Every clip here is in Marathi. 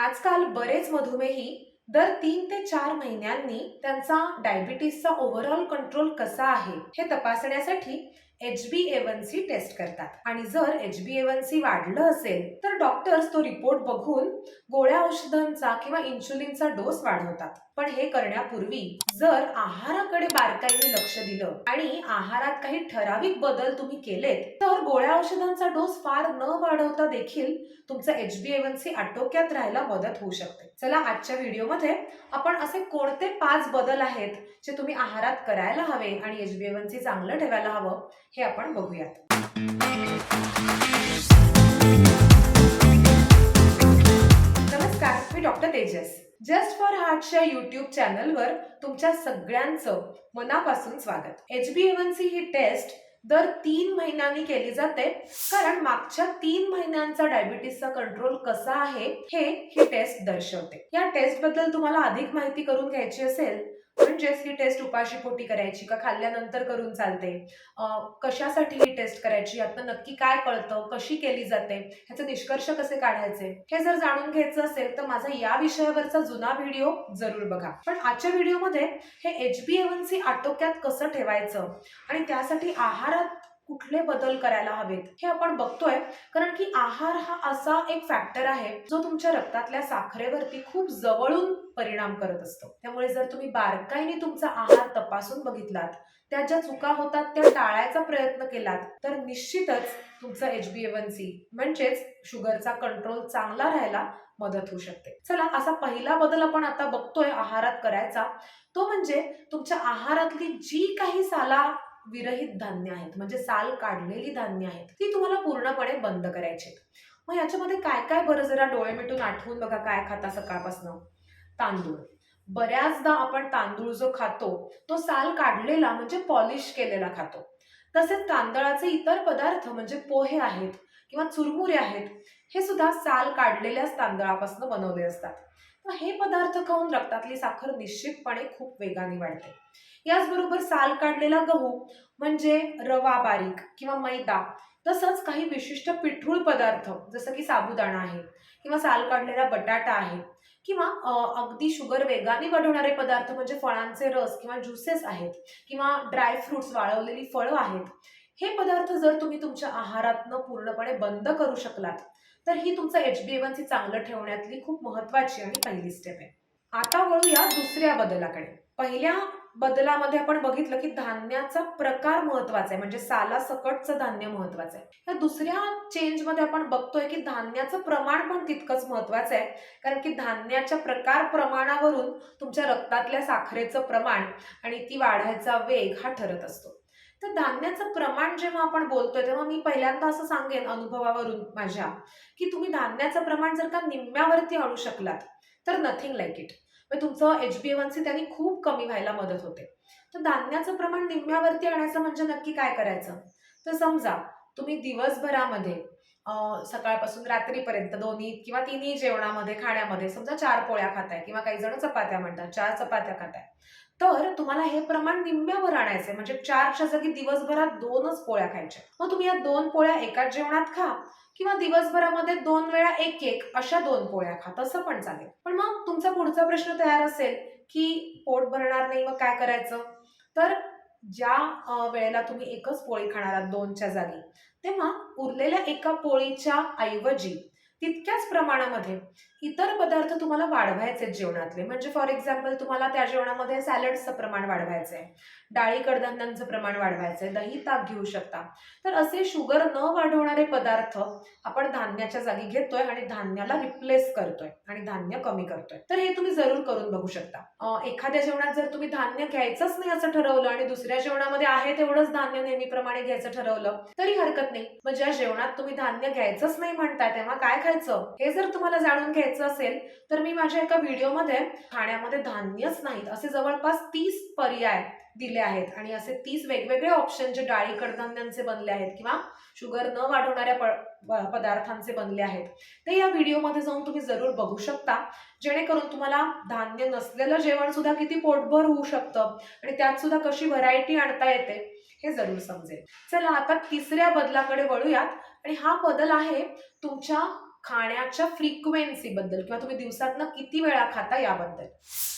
आजकाल बरेच मधुमेही दर तीन ते चार महिन्यांनी त्यांचा डायबिटीसचा ओव्हरऑल कंट्रोल कसा आहे हे तपासण्यासाठी H B A one C test करतात. आणि जर एच बी एवन सी वाढलं असेल तर डॉक्टर्स तो रिपोर्ट बघून गोळ्या औषधांचा किंवा इन्शुलिनचा डोस वाढवतात. पण हे करण्यापूर्वी जर आहाराकडे बारकाईने लक्ष दिलं आणि आहारात काही ठराविक बदल तुम्ही केलेत तर गोळ्या औषधांचा डोस फार न वाढवता देखील तुमचं एच बी एवन सी आटोक्यात राहायला मदत होऊ शकते. चला आजच्या व्हिडिओमध्ये आपण असे कोणते पाच बदल आहेत जे तुम्ही आहारात करायला हवे आणि एच बी एवन सी चांगलं ठेवायला हवं हे आपण बघूयात. जस्ट फॉर हार्टच्या युट्यूब चॅनलवर तुमच्या सगळ्यांचं मनापासून स्वागत. H B A one C he test दर तीन महिन्यांनी केली जाते. कारण मागच्या तीन महिन्यांचा डायबिटीसचा कंट्रोल कसा आहे हे ही टेस्ट दर्शवते. या टेस्टबद्दल तुम्हाला अधिक माहिती करून घ्यायची असेल म्हणजेच ही टेस्ट उपाशी पोटी करायची का खाल्ल्यानंतर करून चालते? कशासाठी ही टेस्ट करायची? यातनं नक्की काय कळतं? कशी केली जाते? ह्याचे निष्कर्ष कसे काढायचे? हे जर जाणून घ्यायचं असेल तर माझा या विषयावरचा जुना व्हिडिओ जरूर बघा. पण आजच्या व्हिडिओमध्ये हे एच बी एवन सी आटोक्यात कसं ठेवायचं? आणि त्यासाठी आहारात कुठले बदल करायला हवेत हे आपण बघतोय. कारण की आहार हा असा एक फॅक्टर आहे जो तुमच्या रक्तातल्या साखरेवरती खूप जवळून परिणाम करत असतो. त्यामुळे जर तुम्ही बारकाईने तुमचा आहार तपासून बघितलात त्या ज्या चुका होतात त्या टाळायचा प्रयत्न केलात तर निश्चितच तुमचा एच बी एवन सी म्हणजेच शुगरचा कंट्रोल चांगला राहायला मदत होऊ शकते. चला असा पहिला बदल आपण आता बघतोय आहारात करायचा. तो म्हणजे तुमच्या आहारातली जी काही साला विरहित धान्य आहेत म्हणजे साल काढलेली धान्य आहेत ती तुम्हाला पूर्णपणे बंद करायची आहेत. मग याच्यामध्ये काय काय बरं जरा डोळे मिटून आठवून बघा काय खाता सकाळपासून. तांदूळ. बऱ्याचदा आपण तांदूळ जो खातो तो साल काढलेला म्हणजे पॉलिश केलेला खातो. तसेच तांदळाचे इतर पदार्थ म्हणजे पोहे आहेत किंवा चुरमुरे आहेत हे सुद्धा साल काढलेल्याच तांदळापासून बनवले असतात. तर हे पदार्थ खाऊन रक्तातली साखर निश्चितपणे खूप वेगाने वाढते. याचबरोबर साल काढलेला गहू म्हणजे रवा बारीक किंवा मैदा तसंच काही विशिष्ट पिठूळ पदार्थ जसं की साबुदाणा आहे किंवा साल काढलेला बटाटा आहे किंवा अगदी शुगर वेगाने वाढवणारे पदार्थ म्हणजे फळांचे रस किंवा ज्युसेस आहेत किंवा ड्रायफ्रुट्स वाळवलेली फळं आहेत हे पदार्थ जर तुम्ही तुमच्या आहारातनं पूर्णपणे बंद करू शकलात तर ही तुमचं एच बी एवन सी चांगलं ठेवण्यातली खूप महत्वाची आणि पहिली स्टेप आहे. आता वळूया दुसऱ्या बदलाकडे. पहिल्या बदलामध्ये आपण बघितलं की धान्याचा प्रकार महत्त्वाचा आहे म्हणजे साला सकटचं धान्य महत्वाचं आहे. या दुसऱ्या चेंजमध्ये आपण बघतोय की धान्याचं प्रमाण पण तितकंच महत्वाचं आहे कारण की धान्याच्या प्रकार प्रमाणावरून तुमच्या रक्तातल्या साखरेचं प्रमाण आणि ती वाढायचा वेग हा ठरत असतो. तर धान्याचं प्रमाण जेव्हा आपण बोलतोय तेव्हा मी पहिल्यांदा असं सांगेन अनुभवावरून माझ्या की तुम्ही धान्याचं प्रमाण जर का निम्म्यावरती आणू शकलात तर नथिंग लाईक इट म्हणजे तुमचं एच बी वन सी त्यांनी खूप कमी व्हायला मदत होते. तर धान्याचं प्रमाण निम्म्यावरती आणायचं म्हणजे नक्की काय करायचं? तर समजा तुम्ही दिवसभरामध्ये सकाळपासून रात्रीपर्यंत दोन्ही किंवा तिन्ही जेवणामध्ये खाण्यामध्ये समजा चार पोळ्या खाताय किंवा काही जण चपात्या म्हणतात चार चपात्या खाताय. तर तुम्हाला हे प्रमाण निम्म्यावर आणायचंय. म्हणजे चारच्या जागी दिवसभरात दोनच पोळ्या खायच्या. मग तुम्ही या दोन पोळ्या एकाच जेवणात खा किंवा दिवसभरामध्ये दोन वेळा एक एक अशा दोन पोळ्या खा. तसं पण चालेल. पण मग तुमचा पुढचा प्रश्न तयार असेल की पोट भरणार नाही मग काय करायचं? तर ज्या वेळेला तुम्ही एकच पोळी खाणार आहात दोनच्या जागी तेव्हा उरलेल्या एका पोळीच्या ऐवजी तितक्याच प्रमाणामध्ये इतर पदार्थ तुम्हाला वाढवायचे आहेत जेवणातले. म्हणजे फॉर एक्झाम्पल तुम्हाला त्या जेवणामध्ये सॅलड्सचं प्रमाण वाढवायचं आहे. डाळी कडधान्यांचं प्रमाण वाढवायचं आहे. दही ताक घेऊ शकता. तर असे शुगर न वाढवणारे पदार्थ आपण धान्याच्या जागी घेतोय आणि धान्याला रिप्लेस करतोय आणि धान्य कमी करतोय. तर हे तुम्ही जरूर करून बघू शकता. एखाद्या जेवणात जर तुम्ही धान्य घ्यायचंच नाही असं ठरवलं आणि दुसऱ्या जेवणामध्ये आहे तेवढंच धान्य नेहमीप्रमाणे घ्यायचं ठरवलं तरी हरकत नाही. मग ज्या जेवणात तुम्ही धान्य घ्यायचंच नाही म्हणताय तेव्हा काय खायचं? हे जर तुम्हाला जाणून घ्यायचं असेल तर मी माझ्या एका व्हिडिओमध्ये खाण्यामध्ये धान्यच नाहीत असे जवळपास तीस पर्याय दिले आहेत. आणि असे तीस वेगवेगळे ऑप्शन जे डाळी कडधान्यांचे बनले आहेत किंवा शुगर न वाढवणाऱ्या पदार्थांचे बनले आहेत. ते या व्हिडिओमध्ये जाऊन तुम्ही जरूर बघू शकता जेणेकरून तुम्हाला धान्य नसलेलं जेवण सुद्धा किती पोटभर होऊ शकतं आणि त्यात सुद्धा कशी व्हरायटी आणता येते हे जरूर समजेल. चला आता तिसऱ्या बदलाकडे वळूयात. आणि हा बदल आहे तुमच्या खाण्याच्या फ्रिक्वेन्सी बद्दल किंवा तुम्ही दिवसातनं किती वेळा खाता याबद्दल.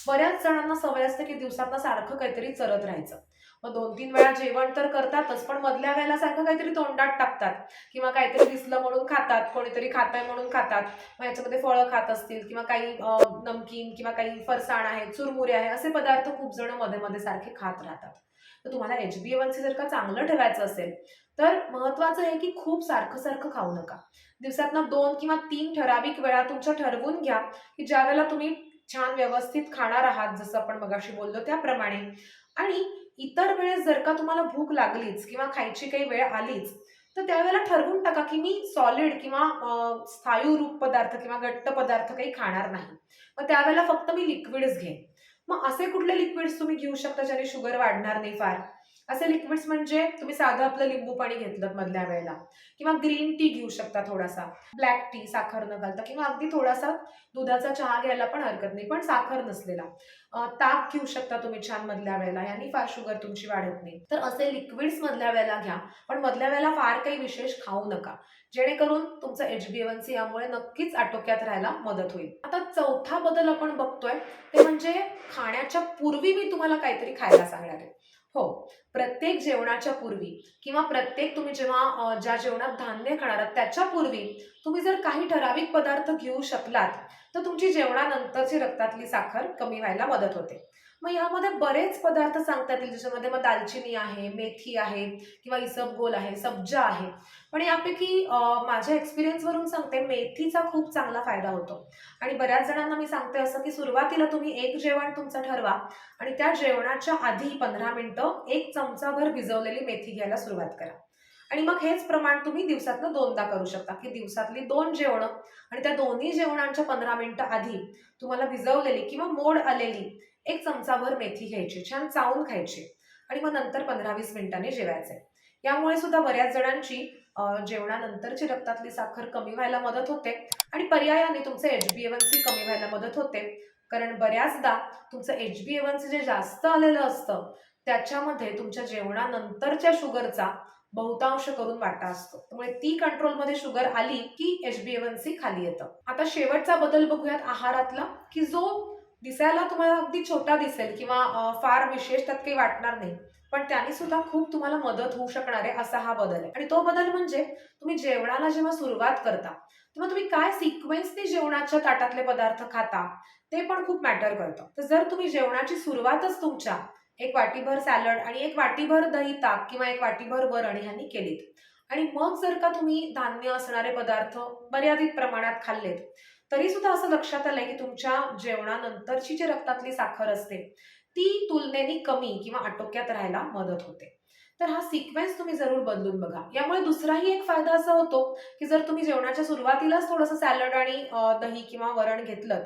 बऱ्याच जणांना सवय असते की दिवसातनं सारखं काहीतरी चरत राहायचं. मग दोन तीन वेळा जेवण तर करतातच पण मधल्या वेळेला सारखं काहीतरी तोंडात टाकतात. किंवा काहीतरी दिसलं म्हणून खातात कोणीतरी खाताय म्हणून खातात. मग याच्यामध्ये फळं खात असतील किंवा काही नमकीन किंवा काही फरसाण आहे चुरमुरे आहे असे पदार्थ खूप जणमध्ये मध्ये सारखे खात राहतात. तर तुम्हाला एच बी एवन सी जर का चांगलं ठेवायचं असेल तर महत्वाचं आहे की खूप सारखं सारखं खाऊ नका. दिवसातनं दोन किंवा तीन ठराविक वेळा तुमच्या ठरवून घ्या की ज्या वेळेला तुम्ही छान व्यवस्थित खाणार आहात जसं आपण मगाशी बोललो त्याप्रमाणे. आणि इतर वेळेस जर का तुम्हाला भूक लागलीच किंवा खायची काही वेळ आलीच तर त्यावेळेला ठरवून टाका की मी सॉलिड किंवा स्थायू रूप पदार्थ किंवा घट्ट पदार्थ काही खाणार नाही. मग त्यावेळेला फक्त मी लिक्विडच घेईन. मग असे कुठले लिक्विड्स तुम्ही घेऊ शकता ज्याने शुगर वाढणार नाही फार? असे लिक्विड्स म्हणजे तुम्ही साधं आपलं लिंबू पाणी घेतलं मधल्या वेळेला. किंवा ग्रीन टी घेऊ शकता थोडासा. ब्लॅक टी साखर न घालता. किंवा अगदी थोडासा दुधाचा चहा घ्यायला पण हरकत नाही. पण साखर नसलेला. ताक घेऊ शकता तुम्ही छान मधल्या वेळेला. यांनी फार शुगर तुमची वाढत नाही. तर असे लिक्विड्स मधल्या वेळेला घ्या. पण मधल्या वेळेला फार काही विशेष खाऊ नका. जेणेकरून तुमचं एच बी एन सी यामुळे नक्कीच आटोक्यात राहायला मदत होईल. आता चौथा बदल आपण बघतोय. ते म्हणजे खाण्याच्या पूर्वी मी तुम्हाला काहीतरी खायला सांगणार आहे. हो. प्रत्येक जेवणाच्या पूर्वी किंवा प्रत्येक तुम्ही जेव्हा ज्या जेवणात धान्य खाणार त्याच्या पूर्वी तुम्ही जर काही ठराविक पदार्थ घेऊ शकलात तर तुमची जेवणानंतरची रक्तातली साखर कमी व्हायला मदत होते. मग यामध्ये बरेच पदार्थ सांगता येतील ज्याच्यामध्ये मग दालचिनी आहे मेथी आहे किंवा इसबगोल आहे सब्जा आहे. पण यापैकी माझ्या एक्सपिरियन्सवरून सांगते मेथीचा खूप चांगला फायदा होतो. आणि बऱ्याच जणांना मी सांगते असं की सुरुवातीला तुम्ही एक जेवण तुमचं ठरवा आणि त्या जेवणाच्या आधी पंधरा मिनिटं एक चमचाभर भिजवलेली मेथी घ्यायला सुरुवात करा. आणि मग हेच प्रमाण तुम्ही दिवसातनं दोनदा करू शकता की दिवसातली दोन जेवणं आणि त्या दोन्ही जेवणांच्या पंधरा मिनिटं आधी तुम्हाला भिजवलेली किंवा मोड आलेली एक चमचाभर मेथी घ्यायची छान चावून खायची आणि मग नंतर पंधरा वीस मिनिटांनी जेवायचे. यामुळे सुद्धा बऱ्याच जणांची जेवणानंतरची रक्तातली साखर कमी व्हायला मदत होते आणि पर्यायाने तुमचं एच बी एवन सी कमी व्हायला मदत होते. कारण बऱ्याचदा तुमचं एच बी एवन सी जे जास्त आलेलं असतं त्याच्यामध्ये तुमच्या जेवणानंतरच्या शुगरचा बहुतांश करून वाटा असतो. त्यामुळे ती कंट्रोलमध्ये शुगर आली की एच बी एवन सी खाली येतं. आता शेवटचा बदल बघूयात आहारातला की जो दिसायला तुम्हाला अगदी छोटा दिसेल किंवा फार विशेष त्यात काही वाटणार नाही. पण त्याने सुद्धा खूप तुम्हाला मदत होऊ शकणार आहे असा हा बदल आहे. आणि तो बदल म्हणजे तुम्ही जेवणाला जेव्हा सुरुवात करता तेव्हा तुम्ही काय सिक्वेन्सने जेवणाच्या ताटातले पदार्थ खाता ते पण खूप मॅटर करतं. तर जर तुम्ही जेवणाची सुरुवातच तुमच्या एक वाटीभर सॅलड आणि एक वाटीभर दही ताक किंवा एक वाटीभर वरण ह्यांनी केलीत. आणि मग जर का तुम्ही धान्य असणारे पदार्थ मर्यादित प्रमाणात खाल्लेत तरी सुद्धा असं लक्षात आलंय की तुमच्या जेवणानंतरची जी रक्तातली साखर असते ती तुलनेने कमी किंवा आटोक्यात राहायला मदत होते. तर हा सिक्वेन्स तुम्ही जरूर बदलून बघा. यामुळे दुसराही एक फायदा असा होतो की जर तुम्ही जेवणाच्या सुरुवातीलाच थोडंसं सॅलड आणि दही किंवा वरण घेतलं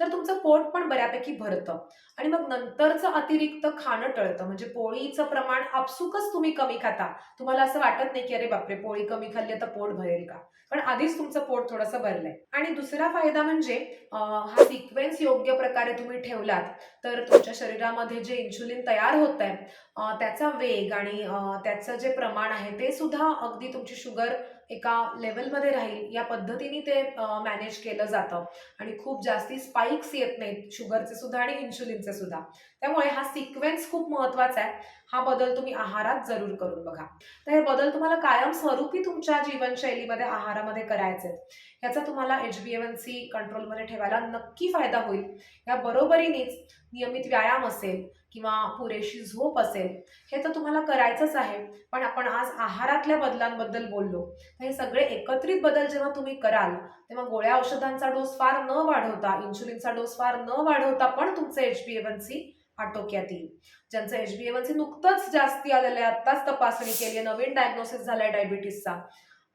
तर तुमचं पोट पण बऱ्यापैकी भरतं. आणि मग नंतरचं अतिरिक्त खाणं टळतं. म्हणजे पोळीचं प्रमाण आपसुकच तुम्ही कमी खाता. तुम्हाला असं वाटत नाही की अरे बापरे पोळी कमी खाल्ली तर पोट भरेल का? पण आधीच तुमचं पोट थोडंसं भरलंय. आणि दुसरा फायदा म्हणजे हा सिक्वेन्स योग्य प्रकारे तुम्ही ठेवलात तर तुमच्या शरीरामध्ये जे इन्शुलिन तयार होत आहे त्याचा वेग आणि त्याचं जे प्रमाण आहे ते सुद्धा अगदी तुमची शुगर एका लेवलमध्ये राहील या पद्धतीने ते मॅनेज केलं जातं. आणि खूप जास्ती स्पाइक्स येत नाहीत शुगरचे सुद्धा आणि इन्शुलिनचे सुद्धा. त्यामुळे हा सिक्वेन्स खूप महत्त्वाचा आहे. हा बदल तुम्ही आहारात जरूर करून बघा. तर हे बदल तुम्हाला कायम स्वरूपी तुमच्या जीवनशैलीमध्ये आहारामध्ये करायचे आहेत. ह्याचा तुम्हाला एच बी एवन सी कंट्रोलमध्ये ठेवायला नक्की फायदा होईल. या बरोबरीनेच नियमित व्यायाम असेल किंवा पुरेशी झोप असेल हे तर तुम्हाला करायचंच आहे. पण आपण आज आहारातल्या बदलांबद्दल बोललो तर हे सगळे एकत्रित बदल जेव्हा तुम्ही कराल तेव्हा गोळ्या औषधांचा डोस फार न वाढवता इन्शुलिनचा डोस फार न वाढवता पण तुमचं एच बी एवन सी आटोक्यात येईल. ज्यांचं एच बी एवन सी नुकतंच जास्ती आलेलं आहे आत्ताच तपासणी केली आहे नवीन डायग्नोसिस झालाय डायबिटीसचा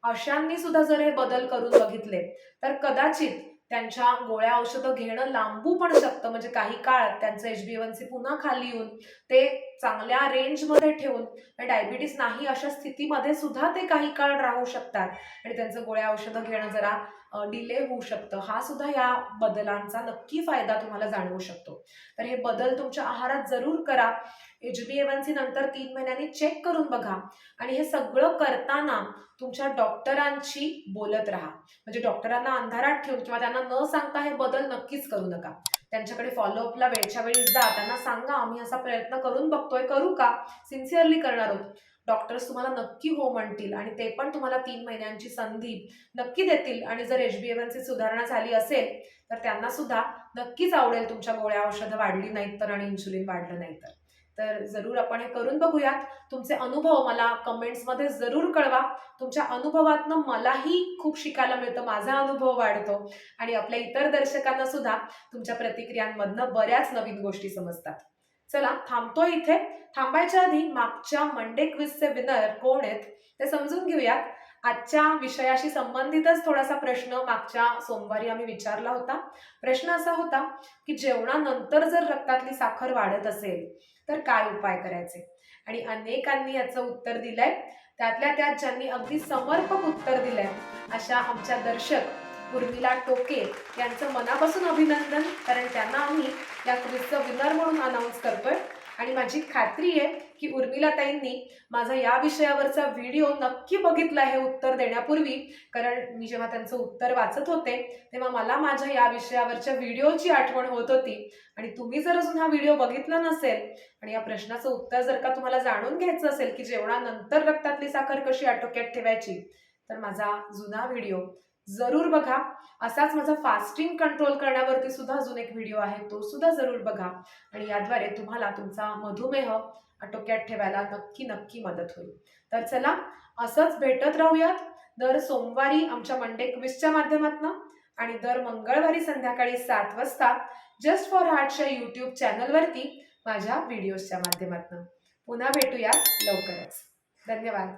अशांनी सुद्धा जर हे बदल करून बघितले तर कदाचित त्यांच्या गोळ्या औषधं घेणं लांबू पण शकतं. म्हणजे काही काळ त्यांचं एच बी वन सी पुन्हा खाली येऊन ते चांगल्या रेंजमध्ये ठेवून डायबिटीस नाही अशा स्थितीमध्ये सुद्धा ते काही काळ राहू शकतात. आणि त्यांचं गोळ्या औषधं घेणं जरा डिले होऊ शकतं. हा सुद्धा या बदलांचा नक्की फायदा तुम्हाला जाणवू शकतो. तर हे बदल तुमच्या आहारात जरूर करा. एच बी एवन सी नंतर तीन महिन्यांनी चेक करून बघा. आणि हे सगळं करताना तुमच्या डॉक्टरांशी बोलत राहा. म्हणजे डॉक्टरांना अंधारात ठेवून किंवा त्यांना न सांगता हे बदल नक्कीच करू नका. त्यांच्याकडे फॉलोअपला वेळच्या वेळी जा. त्यांना सांगा आम्ही असा प्रयत्न करून बघतोय करू का? सिन्सिअरली करणार आहोत. डॉक्टर्स तुम्हाला नक्की हो म्हणतील आणि ते पण तुम्हाला तीन महिन्यांची संधी नक्की देतील. आणि जर एच बी एवनची सुधारणा झाली असेल तर त्यांना सुद्धा नक्कीच आवडेल तुमच्या गोळ्या औषधं वाढली नाहीत तर आणि इन्शुलिन वाढलं नाही तर तर जरूर आपण हे करून बघूयात. तुमचे अनुभव मला कमेंट्समध्ये जरूर कळवा. तुमच्या अनुभवातनं मलाही खूप शिकायला मिळतं माझा अनुभव वाढतो. आणि आपल्या इतर दर्शकांना सुद्धा तुमच्या प्रतिक्रियांमधनं बऱ्याच नवीन गोष्टी समजतात. चला थांबतो इथे. थांबायच्या आधी मागच्या मंडे क्विजचे विनर कोण आहेत ते समजून घेऊयात. आजच्या विषयाशी संबंधितच थोडासा प्रश्न मागच्या सोमवारी आम्ही विचारला होता. प्रश्न असा होता की जेवणानंतर जर रक्तातली साखर वाढत असेल तर काय उपाय करायचे? आणि अनेकांनी याचं उत्तर दिलंय. त्यातल्या त्यात ज्यांनी अगदी समर्पक उत्तर दिलंय अशा आमच्या दर्शक उर्मिला टोके यांचं मनापासून अभिनंदन कारण त्यांना आम्ही या क्विजचं विनर म्हणून अनाऊन्स करतोय. आणि माझी खात्री आहे की उर्मिला ताईंनी माझा या विषयावरचा व्हिडिओ नक्की बघितला हे उत्तर देण्यापूर्वी. कारण मी जेव्हा त्यांचं उत्तर वाचत होते तेव्हा मला माझ्या या विषयावरच्या व्हिडिओची आठवण होत होती. आणि तुम्ही जर अजून हा व्हिडिओ बघितला नसेल आणि या प्रश्नाचं उत्तर जर का तुम्हाला जाणून घ्यायचं असेल की जेवणानंतर रक्तातली साखर कशी आटोक्यात ठेवायची तर माझा जुना व्हिडिओ जरूर बघा. असाच माझा फास्टिंग कंट्रोल करण्यावरती सुद्धा अजून एक व्हिडिओ आहे तो सुद्धा जरूर बघा. आणि याद्वारे तुम्हाला तुमचा मधुमेह आटोक्यात ठेवायला नक्की नक्की मदत होईल. तर चला असंच भेटत राहूयात. दर सोमवारी आमच्या मंडे क्विजच्या माध्यमातून आणि दर मंगळवारी संध्याकाळी सात वाजता जस्ट फॉर हार्टच्या यूट्यूब चॅनलवरती माझ्या व्हिडिओजच्या माध्यमातून. पुन्हा भेटूयात लवकरच. धन्यवाद.